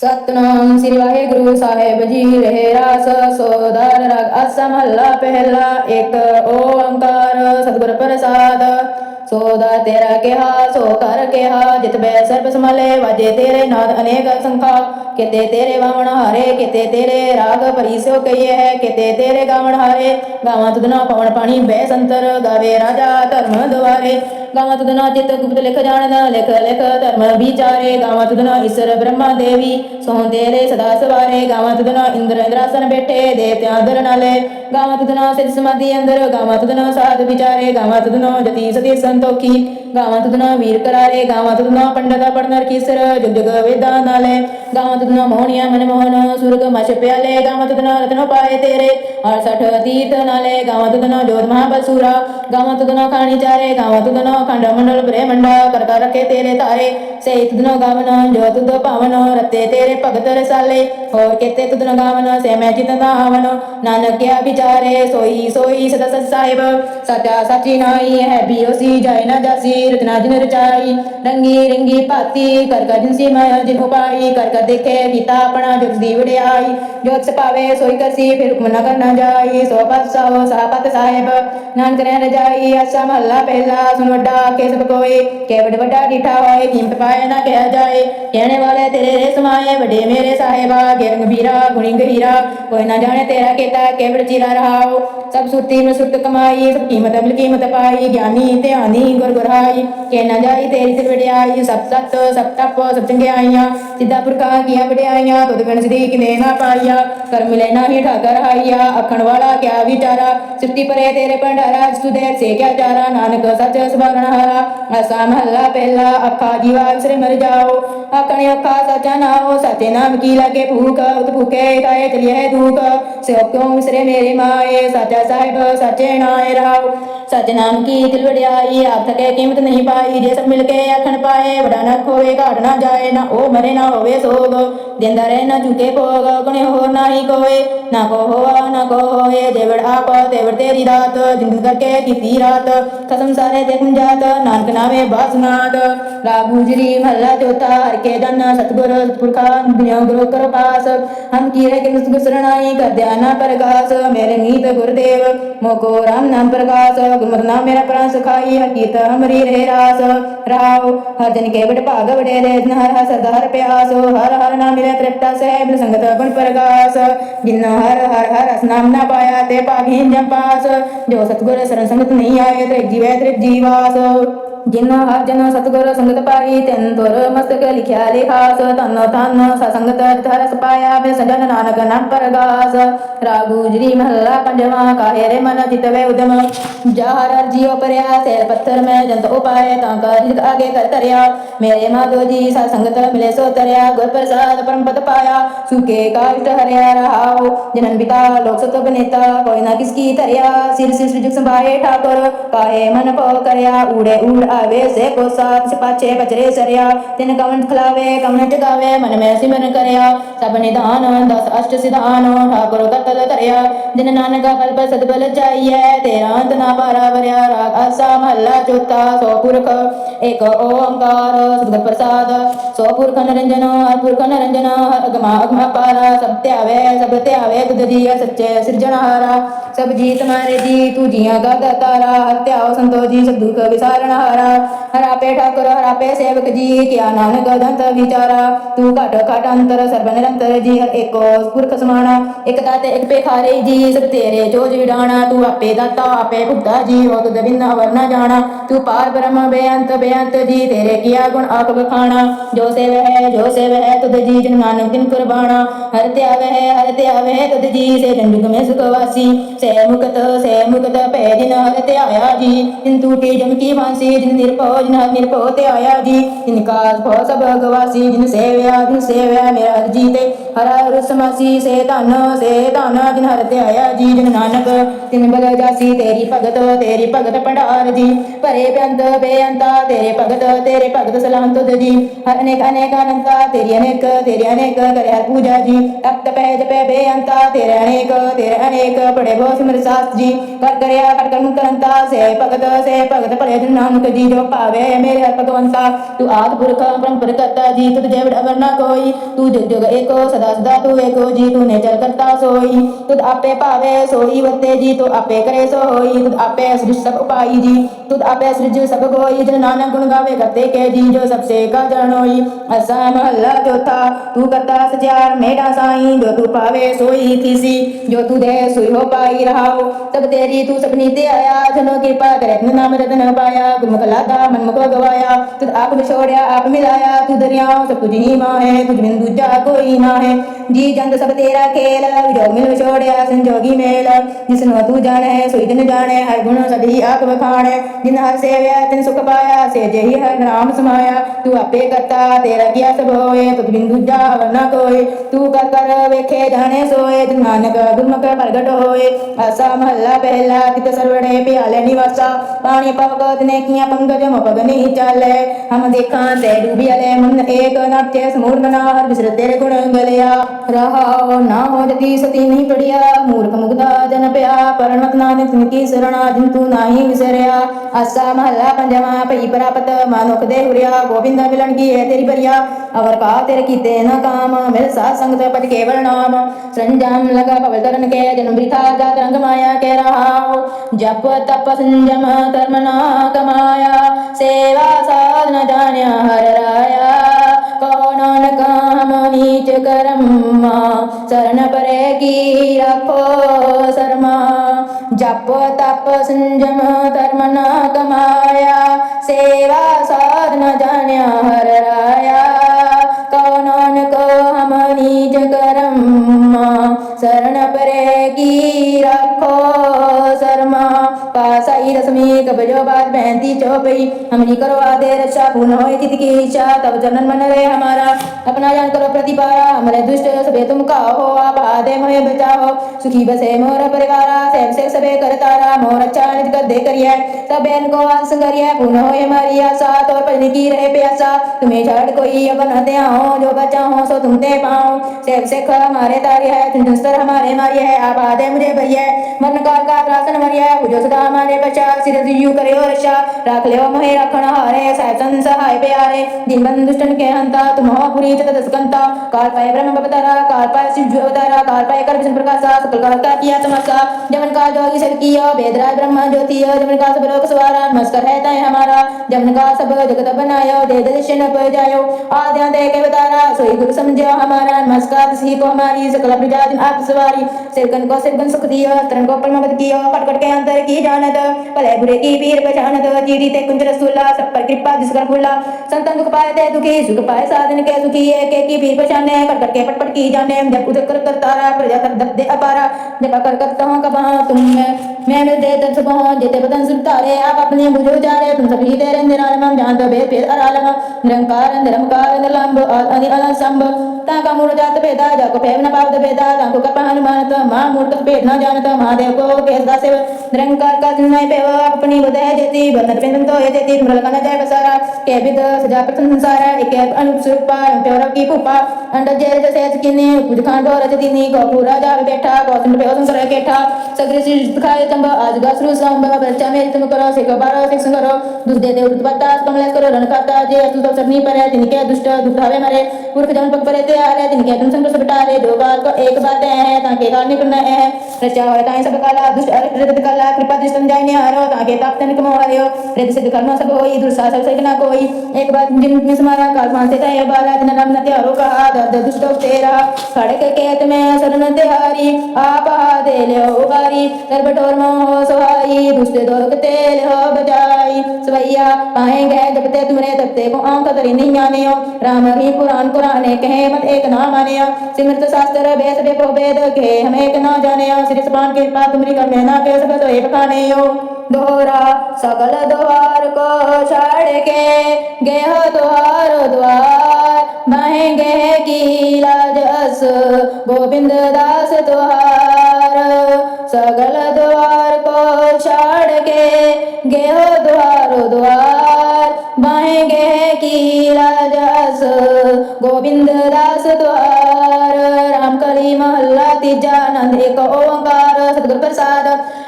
ਸਤਨਾਮ ਸ੍ਰੀ ਵਾਹਿਗੁਰੂ ਸਾਹਿਬ ਜੀ, ਰਹੇ ਰਾਸ, ਸੋਦਰ, ਰਗ ਆਸਾ ਮਹੱਲਾ ਪਹਿਲਾ, ਇੱਕ, ਓੰਕਾਰ, ਸਤਿਗੁਰ ਪ੍ਰਸਾਦ। ਸੋਦਾ ਤੇਰਾ ਕਿਹਾ, ਸੋ ਕਰ ਕਿਹਾ, ਜਿਤ ਬੈ ਸਰਬ ਸਮਲੇ, ਵਾਜੇ ਤੇਰੇ ਨਾਦ ਅਨੇਕ ਸੰਖਾ। ਕਿਤੇ ਤੇਰੇ ਵਾਵਣ ਹਾਰੇ, ਕਿਤੇ ਤੇਰੇ ਰਾਗ ਪਰਿਸੋ ਕਈਏ ਹੈ। ਕਿਤੇ ਤੇਰੇ ਗਾਵਣ ਹਾਰੇ, ਗਾਵਾਂ ਤੁਧਨਾ ਪਵਣ ਪਾਣੀ, ਬੈ ਸੰਤਰ ਗਾਵੇ ਰਾਜਾ ਧਰਮ ਦੁਆਰੇ। ਗਾਵਾਂ ਤੁਧਨਾ ਚਿਤ ਗੁਪਤ ਲਿਖ ਜਾਣਦਾ ਲਿਖ ਲਿਖ ਧਰਮ ਵਿਚਾਰੇ। ਗਾਵਾਂ ਤੁਧਨਾ ਈਸ਼ਰ ਬ੍ਰਹਮਾ ਦੇਵੀ ਸੋਹ ਰੇ ਸਦਾ ਸਵਾਰੇ। ਗਾਵਾਂ ਤੁਧਨਾ ਇੰਦਰ ਇੰਦਰਾਸਨ ਬੈਠੇ ਦੇਵਤਿਆਂ ਦਰ ਨਾਲੇ। ਗਾਵਾਂ ਤੁਧਨਾ ਸਿਧ ਸਮਾਧੀ ਅੰਦਰ, ਗਾਵਾਂ ਤੁਧਨਾ ਸਾਧ ਵਿਚਾਰੇ। ਗਾਵਾਂ ਤੁਧਨਾ ਜਤੀ ਸਤੀ ਸੰਤੋਖੀ। ਗਾਵਾਂ ਤੁਧਨਾ ਵੀਰ ਕਰਾਰੇ ਗਾਵਾਂ ਤੁਧਨਾ ਪੰਡਤਾ ਪੜਨਰ ਕੀਸਰ ਜੁਗ ਜੁਗ ਵੇਦਾਂ ਨਾਲੇ ਗਾਵਾਂ ਤੁਧਨਾ ਮੋਹਣੀਆਂ ਮਨ ਮੋਹਨ ਸੁਰਗ ਮਛ ਪਿਆਲੇ ਗਾਵਾਂ ਤੁਧਨਾ ਰਤਨ ਪਾਏ ਤੇਰੇ ਹਰ ਸਠ ਤੀਰਥ ਨਾਲੇ ਗਾਵਾਂ ਤੁਧਨਾ ਜੋਤ ਮਹਾਬਲਸੂਰਾ ਗਾਵਾਂ ਤੁਧਨਾ ਖਾਣੀ ਚਾਰੇ ਗਾਵਾਂ ਤੁਧਨਾ ਖੰਡ ਮੰਡਲ ਬ੍ਰਹਮੰਡਾ ਕਰਤਾ ਰਖੇ ਤੇਰੇ ਤਾਰੇ ਸੇ ਤੁਧਨਾ ਗਾਵਨ ਜੋ ਤੁਧ ਭਾਵਨ ਰਤੇ ਤੇਰੇ ਭਗਤ ਰਸਾਲੇ ਹੋਰ ਕਿਤੇ ਤੁਧਨਾ ਗਾਵਨ ਸੇ ਮੈਂ ਚਿਤ ਨਾਵਨ ਨਾਨਕ ਕਿਆ ਵਿਚਾਰੇ ਸੋਈ ਸੋਈ ਸਦਾ ਸਚ ਸਾਹਿਬ ਸਚਾ ਸਚੀ ਨਾਈ ਹੈ ਬਿਓਸੀ ਜਾਇ ਨਾ ਜਾਸੀ ਰਚਨਾ ਜਿਨ ਰਚਾਈ ਰੰਗੀ ਰੰਗੀ ਭਾਤੀ ਕਰ ਕਰ ਜਿਨ ਸੀ ਮੈਂ ਜਿਨ ਉਪਾਈ ਕਰ ਕਰ ਦੇਖੇ ਕੀਤਾ ਆਪਣਾ ਜੁਗ ਦੀ ਵਡਿਆਈ। ਜੋਤ ਸਪਾਵੇ ਸੋਈ ਕਰਸੀ, ਫਿਰ ਹੁਕਮ ਨਾ ਕਰਨਾ ਜਾਈ। ਸੋ ਪਸਾਓ ਸਾਪਤ ਸਾਹਿਬ। ਨਾਨਕ ਰਹਿ ਰਜਾਈ, ਆਸਾ ਮਹੱਲਾ ਪਹਿਲਾ। ਸੁਨ ਵੱਡਾ ਕੇ ਸਭ ਕੋਏ। ਕੇ ਵੱਡ ਵੱਡਾ ਡੀਠਾ ਹੋਏ ਕੀਮਤ ਪਾਏ ਨਾ ਕਿਹਾ ਜਾਏ। ਕਹਿਣੇ ਵਾਲੇ ਤੇਰੇ ਰੇ ਸਮਾਏ, ਵੱਡੇ ਮੇਰੇ ਸਾਹਿਬਾ। ਗਿਰ ਗੰਭੀਰਾ, ਗੁਣੀ ਗਹੀਰਾ। ਕੋਈ ਨਾ ਜਾਣੇ ਤੇਰਾ ਕੀਤਾ ਕੇਵੜ ਚਿਰਾ ਰਹਾਓ ਸਭ ਸੁਰਤੀ ਮੈਂ ਸੁਰਤ ਕਮਾਈ ਸਭ ਕੀਮਤ ਅਮਲ ਕੀਮਤ ਪਾਈ ਗਿਆਨੀ ਧਿਆਨੀ ਗੁਰ ਗੁਰਾਈ ਕੇ ਨਾ ਜਾਈ ਤੇਰੀ ਤੇ ਵਡਿਆਈ, ਸਭ ਸਤ, ਸਭ ਤਪ, ਸਭ ਚੰਗਿਆਈਆਂ, ਸਿੱਧਾ ਪੁਰਖਾਂ ਕੀਆਂ ਵਡਿਆਈਆਂ, ਤੁਧ ਬਿਨ ਸਦੀ ਕਿਨੇ ਨਾ ਪਾਈਆ ਕਰ ਮਿਲੇ ਨਾਹੀ ਠਾਕਰ ਹਾਈਆ ਅਖਣ ਵਾਲਾ ਕਿਆ ਵਿਚਾਰਾ, ਸਿੱਟੀ ਪਰੇ ਤੇਰੇ ਭੰਡਾਰਾ ਜਿਸੂ ਦੇਰ ਸੇ ਕਿਆ ਚਾਰਾ, ਨਾਨਕ ਸੱਚ ਸਵਾਰਨ ਹਾਰਾ ਅਸਾ ਮਹੱਲਾ ਪਹਿਲਾ, ਅੱਖਾ ਜੀਵਾ ਵਿਸਰੇ ਮਰ ਜਾਓ, ਆਖਣੇ ਅੱਖਾ ਸਚਾ ਨਾਓ ਸਚੇ ਨਾਮ ਕੀ ਲਾਗੇ ਭੂਖ ਉਤ ਭੂਖੇ ਕਾਏ સાહેબ સજ્જેણાય રહો ਕਿਉ ਸਚ ਨਾਮ ਕੀ ਦਿਲ ਵਡਿਆਈ ਆਪ ਤਕੇ ਕੀਮਤ ਨਹੀਂ ਪਾਈ। ਜੇ ਸਭ ਮਿਲ ਕੇ ਆਖਣ ਪਾਏ, ਵਡਾ ਨਾ ਖੋਵੇ ਘਾਟ ਨਾ ਜਾਏ, ਨਾ ਉਹ ਮਰੇ, ਨਾ ਹੋਵੇ ਸੋਗ। ਦਿੰਦਾ ਰਹੇ ਨਾ ਝੁਕੇ ਭੋਗ ਗੁਣੇ ਹੋਰ ਨਾਹੀ ਕੋਏ। ਨਾ ਕੋ ਹੋਆ ਨਾ ਕੋ ਹੋਏ ਦੇਵੜ ਆਪ ਦੇਵੜ ਤੇਰੀ ਰਾਤ ਜਿੰਦ ਕਰਕੇ ਕੀਤੀ ਰਾਤ, ਖਸਮ ਸਾਰੇ ਦੇਖਣ ਜਾਤ। ਨਾਨਕ ਨਾਵੇ ਬਾਸਨਾਦ ਰਾਗ ਗੁਜਰੀ ਚੌਥਾ ਹਰ ਕੇ ਜਨ, ਸਤਗੁਰ ਸਤਪੁਰਖਾ ਦੁਨੀਆ ਗੁਰੂ ਕਰੋ ਪਾਸ। ਹਮ ਕੀਰੇ ਕਿ ਮੁਸਤਗ ਕਰ ਧਿਆਨਾ ਪਰਗਾਸ। ਮੇਰੇ ਨੀਤ ਗੁਰਦੇਵ, ਮੋਕੋ ਰਾਮ ਨਾਮ ਪ੍ਰਗਾਸ। ਗੁਰਮਤਿ ਨਾਮ ਮੇਰਾ ਪ੍ਰਾਨ ਸੁਖਾਈ ਹਰ ਹਮਰੀ ਰਹੇ ਰਾਸ। ਰਾਉ ਹਰ ਜਨ ਕੇ ਬੜ ਭਾਗ ਵਡੇ ਰੇ ਹਰ ਹਰ ਸਦਾ ਹਰ ਹਰ ਹਰ ਨਾਮ ਮਿਲੇ ਤ੍ਰਿਪਤਾ ਸਹਿਬ ਸੰਗਤ ਗੁਣ ਪ੍ਰਗਾਸ। ਜਿਨ ਹਰ ਹਰ ਹਰ ਰਸ ਨਾਮ ਨਾ ਪਾਇਆ ਤੇ ਭਾਗੀਨ ਜੰਪਾਸ ਜੋ ਸਤਗੁਰ ਸਰਨ ਸੰਗਤ ਨਹੀਂ ਆਏ ਤੇ ਜੀਵੈ ਤ੍ਰਿਪ ਜੀਵਾਸ ਜਿਨ ਹਰ ਜਨ ਸਤਗੁਰ ਸੰਗਤ ਪਾਈ, ਤਿਨ ਤੁਰ ਮਸਤਕ ਲਿਖਿਆ ਲਿਖਾਸ ਤਨ ਤਨ ਸਤਸੰਗਤ ਧਰਸ ਪਾਇਆ ਬਿਨ ਸਜਨ ਨਾਨਕ ਨਾਮ ਪਰਗਾਸ। ਰਾਗੂ ਜਰੀ ਮਹੱਲਾ ਪੰਜਵਾਂ, ਕਾਹੇ ਰੇ ਮਨ ਚਿਤਵੇ ਉਦਮ। ਜਹਰ ਅਰਜੀਓ ਪਰਿਆ ਸੇਰ ਪੱਥਰ ਮੈਂ ਜੰਤ ਉਪਾਏ, ਤਾਂ ਕਾ ਜਿਤ ਆਗੇ ਕਰ ਤਰਿਆ ਮੇਰੇ ਮਾਧੋ ਜੀ ਸਤਸੰਗਤ ਮਿਲੇ ਸੋ ਤਰਿਆ, ਗੁਰ ਪ੍ਰਸਾਦ ਪਰਮ ਪਦ ਪਾਇਆ। ਸੁਕੇ ਕਾਸ਼ਟ ਹਰਿਆ ਰਹਾਓ ਜਨਨ ਪਿਤਾ ਲੋਕ ਸਤ ਬਨੇਤਾ, ਕੋਈ ਨਾ ਕਿਸ ਕੀ ਧਰਿਆ। ਸਿਰ ਸਿਰ ਜੁਗ ਸੰਭਾਏ ਠਾਕੁਰ, ਕਾਹੇ ਮਨ ਪਉ ਕਰਿਆ, ਊੜੇ ਊੜ ਆਵੇ ਸੇ ਕੋ ਸਾਥ ਸਿਪਾਚੇ ਬਚਰੇ ਸਰਿਆ। ਤਿਨ ਕਵਨ ਖਲਾਵੇ ਕਵਨ ਜਗਾਵੇ ਮਨ ਮੈਂ ਸਿਮਰਨ ਕਰਿਆ। ਸਭ ਨਿਧਾਨ, ਦਸ ਅਸ਼ਟ ਸਿਧਾਨ, ਠਾਕੁਰ ਕਤਲ ਧਰਿਆ ਜਿਨ ਨਾਨਕ ਕਲਪ ਸਤਬਲ ਚਾਈਐ ਤੇਰਾ ਅੰਤ ਨਾ ਪਾਰਾ ਵਰਿਆ। ਰਾਗ ਆਸਾ ਮਹੱਲਾ ਚੌਥਾ, ਸੋ ਪੁਰਖ, ਏਕ ਓੰਕਾਰ ਸਤਿਗੁਰ ਪ੍ਰਸਾਦ। ਸੋ ਪੁਰਖ ਨਿਰੰਜਨ, ਹਰ ਪੁਰਖ ਨਿਰੰਜਨ, ਹਰ ਅਗਮਾ ਅਗਮਾ ਪਾਰਾ। ਸਭ ਧਿਆਵੇ ਸਭ ਧਿਆਵੇ, ਤੁਧ ਜੀ ਸੱਚੇ ਸਿਰਜਣਹਾਰਾ। ਸਭ ਜੀ ਤੁਮਾਰੇ ਜੀ, ਤੂ ਜੀਆਂ ਗਾ ਤਾਰਾ। ਹਰ ਧਿਆਓ ਸੰਤੋ ਜੀ, ਸਭ ਦੁਖ ਵਿਸਾਰਣਹਾਰਾ ਹਰ ਆਪੇ ਠਾਕੁਰ, ਹਰ ਸੇਵਕ ਜੀ, ਕਿਆ ਨਾਨਕ ਦੰਤ ਵਿਚਾਰਾ। ਤੂੰ ਘਟ ਘਟ ਅੰਤਰ, ਸਰਬ ਨਿਰੰਤਰ ਜੀ, ਹਰ ਏਕੋ ਪੁਰਖ ਸਮਾਣਾ। ਇਕ ਦਾਤੇ, ਇਕ ਪੇਖਾਰੇ ਜੀ ਸਭ ਤੇਰੇ ਜੋਜ ਵਿਡਾਣਾ। ਤੂੰ ਆਪੇ ਦਾਤਾ, ਆਪੇ ਭੁਗਤਾ ਜੀ ਹੋ ਤੁਧ ਵਰਨਾ ਜਾਣਾ। ਤੂੰ ਪਾਰ ਬ੍ਰਹਮ, ਬੇਅੰਤ ਬੇਅੰਤ ਜੀ, ਤੇਰੇ ਕੀਆ ਗੁਣ ਆਪ ਬਖਾਣਾ ਜੋ ਸੇਵ ਹੈ, ਜੋ ਸੇਵ ਹੈ, ਤੁਧ ਜੀ, ਜਨ ਨਾਨਕ ਦਿਨ ਕੁਰਬਾਨਾ ਹਰ ਧਿਆਵ ਹੈ, ਹਰ ਧਿਆਵ ਤੁਧ ਜੀ, ਸੇ ਜੰਜੁਗ ਮੈਂ ਸੁਖ ਵਾਸੀ। ਸੇ ਮੁਕਤ ਸੇ ਮੁਕਤ ਪੈ ਦਿਨ ਹਰ ਧਿਆਇਆ ਜੀ। ਜਿਨ ਟੂਟੀ ਜਮ ਕੀ ਫਾਂਸੀ ਜਿਨ ਨਿਰਭਉ ਜਿਨ ਹਰਿ ਨਿਰਭਉ ਧਿਆਇਆ ਜੀ। ਜਿਨ ਕਾਲ ਭਉ ਸਭ ਗਵਾਸੀ ਜਿਨ ਸੇਵਿਆ ਜਿਨ ਸੇਵਿਆ ਮੇਰਾ ਹਰ ਜੀ ਤੇ। ਹਰ ਹਰ ਸਮਾਸੀ ਸੇ ਧਨ ਸੇ ਧਨ, ਜਿਨ ਹਰ ਧਿਆਇਆ ਜੀ। ਜਨ ਨਾਨਕ, ਤਿਨ ਬਲ ਜਾਸੀ, ਤੇਰੀ ਭਗਤ ਤੇਰੀ ਭਗਤ ਭੰਡਾਰ ਜੀ। ਭਰੇ ਬੇਅੰਤ, ਬੇਅੰਤਾ, ਤੇਰੇ ਭਗਤ ਤੇਰੇ ਭਗਤ ਸਲਾਮ ਤੁਧ ਜੀ। ਹਰ ਅਨੇਕ ਅਨੇਕ ਅਨੰਤਾ, ਤੇਰੀ ਅਨੇਕ ਤੇਰੀ ਅਨੇਕ ਕਰੇ ਹਰ ਪੂਜਾ ਜੀ। ਤਪ ਤਪੈ ਜਪੈ ਬੇਅੰਤਾ, ਤੇਰੇ ਅਨੇਕ ਤੇਰੇ ਅਨੇਕ ਪੜੇ ਬੋ ਸਿਮਰ ਸਾਸ ਜੀ। ਕਰ ਕਰਿਆ, ਕਰ ਕਰਮ ਕਰੰਤਾ, ਸੇ ਭਗਤ ਸੇ ਭਗਤ ਭਲੇ ਜਨ ਨਾਨਕ ਜੀ। ਜੋ ਭਾਵੇ ਮੇਰੇ ਭਗਵੰਤਾ ਤੂੰ ਆਦ ਪੁਰਖ ਪਰੰਪਰ ਕਰਤਾ ਜੀ, ਤੁਧ ਜੇ ਵਡਵਰ ਕੋਈ। ਤੂੰ ਜੁਗ ਜੁਗ ਏਕੋ, ਸਦਾ ਸਦਾ ਤੂੰ ਏਕੋ ਜੀ ਤੂੰ ਨੇ ਚਲ ਕਰਤਾ ਸੋਈ। ਤੁਧ ਆਪੇ ਭਾਵੇ, ਸੋਈ ਵਰਤੇ ਜੀ, ਤੂੰ ਆਪੇ ਕਰੇ ਸੋ ਹੋਈ ਤੁਧ ਆਪੇ ਸ੍ਰਿਸ਼ ਸਭ ਉਪਾਈ ਜੀ, ਤੁਧ ਆਪੇ ਸ੍ਰਿਜ ਸਭ ਕੋਈ ਜਨ ਨਾਨਕ ਗੁਣ ਗਾਵੇ ਕਰਤੇ ਕੇ ਜੀ, ਜੋ ਸਭ ਸੇ ਕਾ ਜਾਣੋਈ। ਅਸਾ ਮਹੱਲਾ ਚੌਥਾ, ਤੂੰ ਕਰਤਾ ਸਚਿਆਰ ਮੇਰਾ ਸਾਈਂ। ਜੋ ਤੂੰ ਪਾਵੇ ਸੋਈ ਥੀਸੀ। ਜੋ ਤੂੰ ਦੇ ਸੋਈ, ਹੋ ਪਾਈ ਰਹਾਓ ਤਬ ਤੇਰੀ ਤੂੰ ਸਪਨੀ ਤੇ ਆਇਆ। ਜਨੋ ਕਿਰਪਾ ਕਰੇ ਨਾਮ ਰਤਨ ਪਾਇਆ। ਗੁਰਮੁਖ ਲਾਗਾ ਮਨ ਮੁਖ ਗਵਾਇਆ, ਤੁਧ ਆਪ ਵਿਛੋੜਿਆ, ਆਪ ਮਿਲਾਇਆ ਤੂੰ ਦਰਿਆਓ ਸਭ ਤੁਝ ਹੀ ਮਾਹੇ, ਤੁਝ ਬਿਨ ਦੂਜਾ ਕੋਈ ਨਾ ਹੈ ਜੀ ਜੰਦ ਸਭ ਤੇਰਾ ਖੇਲ ਵਿਜੋਗ ਮਿਲ ਵਿਛੋੜਿਆ ਸੰਜੋਗੀ ਮੇਲ। ਜਿਸਨੂੰ ਤੂੰ ਜਾਣੈ, ਸੋਈ ਜਨ ਜਾਣੈ, ਹਰ ਗੁਣ ਸਭੀ ਆਪ ਵਖਾਣੈ। ਜਿਨ ਹਰ ਸੇਵਿਆ, ਤਿਨ ਸੁਖ ਪਾਇਆ, ਸੇ ਜਹੀ ਹਰ ਨਾਮ ਸਮਾਇਆ। ਤੂੰ ਆਪੇ ਕਰਤਾ, ਤੇਰਾ ਕੀਆ ਸਭ ਹੋਏ, ਤੁਧ ਬਿਨ ਦੂਜਾ ਹਵਰ ਨਾ ਤੂੰ ਕਰ ਕਰ ਵੇਖੇ, ਜਾਣੇ, ਸੋਏ, ਜਿਨ ਨਾਨਕ ਗੁਰਮੁਖ ਪ੍ਰਗਟ ਹੋਏ। ਆਸਾ ਮਹੱਲਾ ਪਹਿਲਾ ਤਿਤ ਸਰਵੜੇ ਪਿਆਲੇ ਨਿਵਾਸਾ। ਪਾਣੀ ਪਵਕ ਨੇ ਕੀਆਂ ਪੰਗਜ ਮਪਗ ਨਹੀਂ ਚਾਲੇ। ਹਮ ਦੇਖਾਂ ਤੇ ਡੂਬਿਆਲੇ ਮਨ ਏਕ ਨਾਟੇ ਸਮੂਰ ਮਨਾ ਹਰ ਬਿਸਰ ਤੇਰੇ ਗੁਣ ਗਲਿਆ। ਰਹਾਓ ਨਾ ਹੋ ਜਤੀ ਸਤੀ ਨਹੀਂ ਪੜਿਆ। ਮੂਰਖ ਮੁਗਦਾ ਜਨ ਪਿਆ ਪਰਣਵਤ ਨਾਨਕ ਤਿਨ ਸਰਣਾ, ਜਿਨ ਤੂੰ ਨਾਹੀ ਵਿਸਰਿਆ। ਆਸਾ ਮਹੱਲਾ ਪੰਜਵਾਂ, ਭਈ ਪ੍ਰਾਪਤ ਮਾਨੁਖ ਦੇ ਹੁਰਿਆ ਗੋਬਿੰਦ ਮਿਲਣ ਕੀ ਹੈ ਤੇਰੀ ਬਰੀਆ। ਅਵਰ ਕਾ ਤੇਰੇ ਕੀਤੇ ਨਾ ਕਾਮ, ਮਿਲ ਸਾਧ ਸੰਗਤ ਪਜ ਕੇਵਲ ਨਾਮ। ਸੰਜਮ ਲਗਾ ਭਵ ਤਰਨ ਕੇ ਜਨਮ ਬ੍ਰਿਥਾ ਜਾਤ ਰੰਗ ਮਾਇਆ ਕੇ ਰਹਾਓ ਜਪ ਤਪ ਸੰਜਮ ਧਰਮ ਨਾ ਕਮਾਇਆ। ਸੇਵਾ ਸਾਧਨ ਜਾਣਿਆ ਹਰ ਰਾਇਆ। ਕਹੋ ਨਾਨਕ ਹਮ ਨੀਚ ਕਰਮਾ ਸਰਨ ਪਰੇ ਕੀ ਰੱਖੋ ਸਰਮਾ ਜਪ ਤਪ ਸੰਜਮ ਧਰਮ ਨਾ ਕਮਾਇਆ ਸੇਵਾ ਸਾਧਨ ਜਾਣਿਆ ਹਰ कहती जो भाई हम नहीं करवा दे रक्षा, पूर्ण हो तिथि की इच्छा, तब जनन मन रहे हमारा। अपना जान करो प्रतिपारा हमारे दुष्ट सबे तुम का हो आप आदे मोहे बचाओ सुखी बसे मोर परिवार सेव से सबे कर तारा, मोर अच्छा निज कर दे करिए सब बहन को आंस करिए पूर्ण हो हमारी आशा तो पजन की रहे प्यासा। तुम्हें छाड़ कोई अब न दे आओ जो बचा हो, सो तुम दे पाओ। सेव से खा हमारे तारी है तुम तुंजस्तर हमारे मारी है, आप आदे मुझे भैया मन का का त्रासन मरिया जो सदा हमारे बचा। सिर जीव करे और रक्षा। राख ले मोहे रखण हारे सह सहाय प्यारे दिन बंद दुष्टन के हंता तुम हो पुरी चत दसकंता काल पाए ब्रह्म अवतारा काल पाए शिव अवतारा काल पाए कर विष्णु प्रकाशा सकल काल का किया तमसा जमन का जोगी सब किया वेदराज ब्रह्मा ज्योति जमन का सब लोक सवारा नमस्कार है तय हमारा जमन का सब जगत बनायो दे दर्शन पर जायो आद्या दे के अवतारा सोई गुरु समझो हमारा नमस्कार सी को हमारी सकल प्रजा दिन आप सवारी सिरकन को सिरकन सुख दियो तरन को परमपद कियो कट कट के अंतर की जानत भले बुरे की पीर पहचानत चीड़ी ते कुंज रसूला सब पर कृपा जिस कर फूला संतन दुख पाए ते दुखी सुख पाए साधन के सुखी है के की पीर पहचाने कट कट के पट पट की जाने जब उदक कर कर तारा प्रजा कर दब दे अपारा जब कर करता हूँ कब तुम मैं मैं मिल दे तब सब हो जेते बदन सुन तारे आप अपने बुझो जा रहे तुम सभी तेरे निरालम हम जानते बे फिर अरालम निरंकार निरंकार निलंब आदि अनंत संभ ताका मूल जात भेदा जाको फेव न पावद भेदा ताको कपा हनुमानत मां मूर्त भेद न जानत महादेव को केस दासेव निरंकार का चिन्मय पेव अपनी बुदय जेती बंधन पिंडन तो ये जेती तुमरल कन जय बसारा के विद सजा प्रथम संसार है एक अनुप स्वरूपा प्योर की पुपा। अंड जय जसे किने कुछ खान दो रज दिनी को पूरा जा बैठा को सुन पे संसार केठा सगरे श्री खाए तंब आज गा श्रू संब बच्चा मेरे तुम करो, सिख बारो, सिख करो दुष्टे देव उत्पत्ता कमलेश करो, रण खाता। जे तू तो सबनी पर है तिनके दुष्ट दुष्टावे मरे। पुरख जन पग परे, ते आ रहे तिनके तुम संग सब टारे जो काल को एक बात है, ताके काल निकलना है। रचा होए ताई सब काला, दुष्ट अरित काला। कृपा दृष्ट जाय ने हारो ताके ताप तन कमो हरियो रित सिद्ध कर्म सब होई दुर्सा सब सही ना कोई एक बात जिन में समारा काल मानते तय बाला जिन नाम न त्यारो कहा दर्द दुष्ट तेरा खड़क केत में शरण तिहारी आप दे ले उबारी सर्व टोर मोह सुहाई दुष्ट दोग तेल हो बजाई सवैया पाएंगे जब ते तुमरे तत्ते को आंख तरी नहीं आने हो राम ही पुराण कुराने कहे मत एक ना माने हो सिमरत शास्त्र बेस बे वेद के हम एक ना जाने हो श्री सपान कृपा तुमरी कर ना के सब तो एक खाने हो दोहरा सकल द्वार को छाड़ के गेह द्वार द्वार महंगे की लाजस गोविंद दास द्वार सकल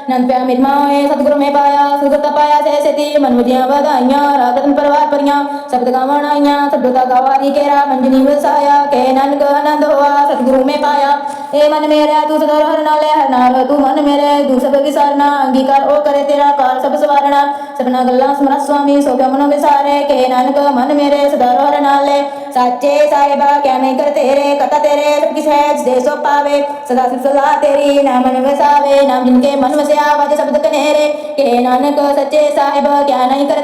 ਪ੍ਰਸਾਦ ਨੰਦ ਪਿਆ ਮਿਟ ਮਾਏ ਸਤਿਗੁਰ ਮੈਂ ਪਾਇਆ, ਸਤਿਗੁਰ ਤਾ ਪਾਇਆ ਸੇ ਸੇਤੀ ਮਨ ਮੁਝੀਆਂ ਵਧਾਈਆਂ ਰਾਗਤਨ ਪਰਵਾਰ ਪਰੀਆਂ ਸ਼ਬਦ ਗਾਵਣ ਆਈਆਂ ਸਤਿਗੁਰ ਦਾ ਗਵਾਰੀ ਕੇਰਾ ਮੰਜਨੀ ਵਸਾਇਆ ਕੇ ਨਾਨਕ ਆਨੰਦ ਹੋਆ, ਸਤਿਗੁਰੂ ਮੈਂ ਪਾਇਆ। ਏ ਮਨ ਮੇਰਾ ਤੂੰ ਸਦਾ ਹਰ ਨਾਲੇ, ਹਰ ਨਾਲ ਤੂੰ ਮਨ ਮੇਰੇ, ਤੂੰ ਸਭ ਵਿਸਾਰਨਾ, ਅੰਗੀਕਾਰ ਉਹ ਕਰੇ ਤੇਰਾ ਕਾਲ ਸਭ ਸਵਾਰਣਾ ਸਭਨਾ ਗੱਲਾਂ ਸਮਰਤ ਸੁਆਮੀ ਸੋ ਕਿਆ ਮਨੋ ਵਿਸਾਰੇ ਕੇ ਨਾਨਕ ਮਨ ਮੇਰੇ ਸਦਾ ਹਰ ਨਾਲੇ ਸਾਚੇ ਸਾਹਿਬਾ, ਕਿਆ ਨਹੀਂ ਕਰ ਤੇਰੇ ਕਤਾ ਤੇਰੇ, ਸਭ ਕੀ ਸਹਿਜ ਦੇ ਸੋ ਪਾਵੇ ਸਦਾ ਸਿਫਤ ਸਲਾਹ ਤੇਰੀ, ਨਾਮ ਮਨ ਵਸਾਵੇ, ਨਾਮ ਜਿਨ ਕੇ ਮਨ ਵਸਿਆ ਵਾਜੇ ਸ਼ਬਦ ਕਨੇਰੇ ਕੇ ਨਾਨਕ ਸੱਚੇ ਸਾਹਿਬ ਕਿਆ ਨਹੀਂ ਕਰ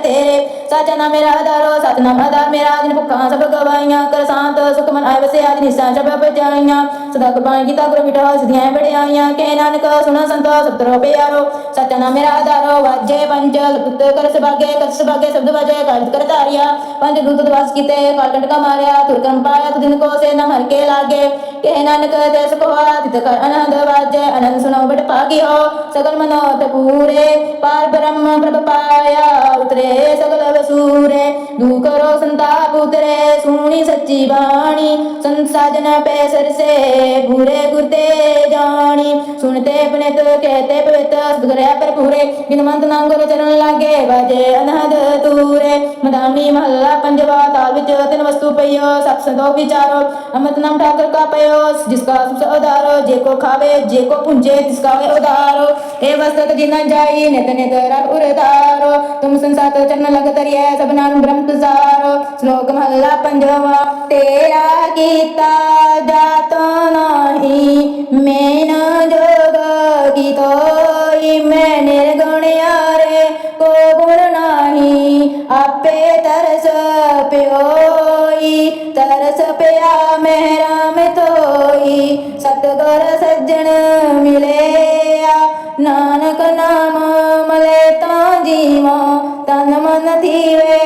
ਤੇਰੇ ਮੇਰਾ ਆਧਾਰੋ ਸਤਨਾਮ ਆਧਾਰ ਮੇਰਾ, ਜਿਨ ਭੁੱਖਾਂ ਸਭ ਗਵਾਈਆਂ, ਕਰ ਸ਼ਾਂਤ, ਸੁਖ ਮਨ ਆਏ ਵਸਿਆ, ਜਿਨ ਨਿਸ਼ਾਨ ਸਭ ਬਜਾਈਆਂ ਸਦਾ ਕੁਰਬਾਨੀ ਕੀਤਾ ਗੁਰੂ ਮਿਟਾ ਸਦੀਆਂ ਬੜਿਆਈਆਂ ਕੇ ਨਾਨਕ, ਸੁਣਾ ਸੰਤੋ, ਸਭ ਤਰੋ ਪਿਆਰੋ। ਸਤਿ ਮੇਰਾ ਆਧਾਰੋ ਵਾਜੇ ਪੰਜ ਪੁੱਤ ਕਰ ਸਭਾਗੇ ਕਰ ਸਭਾਗੇ, ਸ਼ਬਦ ਵਾਜੇ ਕਾਲ ਕਰ ਧਾਰਿਆ। ਪੰਜ ਦੂਤ ਦਵਾਸ ਕੀਤੇ ਕਾਲ ਕੰਟਕਾ ਮਾਰਿਆ, ਤੁਰ ਕਰਮ ਪਾਇਆ, ਤੁ ਦਿਨ ਕੋ ਸੇ ਨ ਮਰ ਕੇ ਲਾਗੇ। ਕੇ ਨਾਨਕ ਦੇਸ ਕੋ ਆਦਿਤ ਕਰ ਆਨੰਦ ਵਾਜੇ, ਆਨੰਦ ਸੁਣੋ ਬਟ ਭਾਗੀ ਹੋ ਸਗਲ ਮਨੋਤ ਪੂਰੇ, ਪਾਰ ਬ੍ਰਹਮ ਪ੍ਰਭ ਪਾਇਆ, ਉਤਰੇ ਸਗਲ ਵਸੂਰੇ ਦੂ ਕਰੋ ਸੰਤਾਪ ਉਤਰੇ ਸੁਣੀ ਸੱਚੀ ਬਾਣੀ। ਸੰਤ ਸਾਜਨ ਪੈ ਸਰਸੇ ਪੂਰੇ ਗੁਰਤੇ ਜਾਣੀ। ਸੁਣਤੇ ਪਨਿਤ ਕਹਤੇ ਪਵਿੱਤ ਸਦਗਰਿਆ ਪਰ ਪੂਰੇ ਬਿਨ ਮੰਤ ਚਰਨ ਲਾਗੇ, ਵਾਜੇ ਅਨਹਦ ਤੂਰੇ ਮਦਾਨੀ ਮਹੱਲਾ ਪੰਜਵਾ, ਤਾਲ ਵਿੱਚ ਤਿੰਨ ਵਸਤੂ ਪਈਓ, ਸਤ ਸੰਤੋ ਵਿਚਾਰੋ। ਅਮਤ ਨਾਮ ਠਾਕਰ ਕਾ ਪਈਓ, ਜਿਸ ਕਾ ਸੁਸ ਉਦਾਰੋ ਜੇ ਕੋ ਖਾਵੇ, ਜੇ ਕੋ ਪੁੰਜੇ, ਤਿਸ ਕਾ ਹੋਏ ਉਦਾਰੋ ਇਹ ਵਸਤ ਜਿਨਾ ਜਾਈ, ਨਿਤ ਨਿਤ ਰਬ ਉਰਦਾਰੋ। ਤੁਮ ਸੰਸਾਤ ਚਰਨ ਲਗ ਤਰੀਐ ਸਭਨਾ ਨੂੰ ਬ੍ਰਹਮ ਤੁਜ਼ਾਰੋ ਸ਼ਲੋਕ ਮਹੱਲਾ ਪੰਜਵਾ, ਤੇਰਾ ਕੀਤਾ ਜਾਤ ਨਾਹੀ ਮੈਨ ਜੋਗ ਕੀ ਤੋਈ ਮੈਂ ਨਿਰਗੁਣ ਯਾਰੇ, ਕੋ ਗੁਣ ਆਪੇ ਤਰਸ ਪਿਓਈ, ਤਰਸ ਪਿਆ ਮਹਿਰਾ ਮੇ ਤੋਈ ਸਤਗੁਰ ਸੱਜਣ ਮਿਲਿਆ, ਨਾਨਕ ਨਾਮ ਮਲੇ ਤਾਂ ਜੀਵਾਂ, ਤਨ ਮਨ ਥੀਵੇ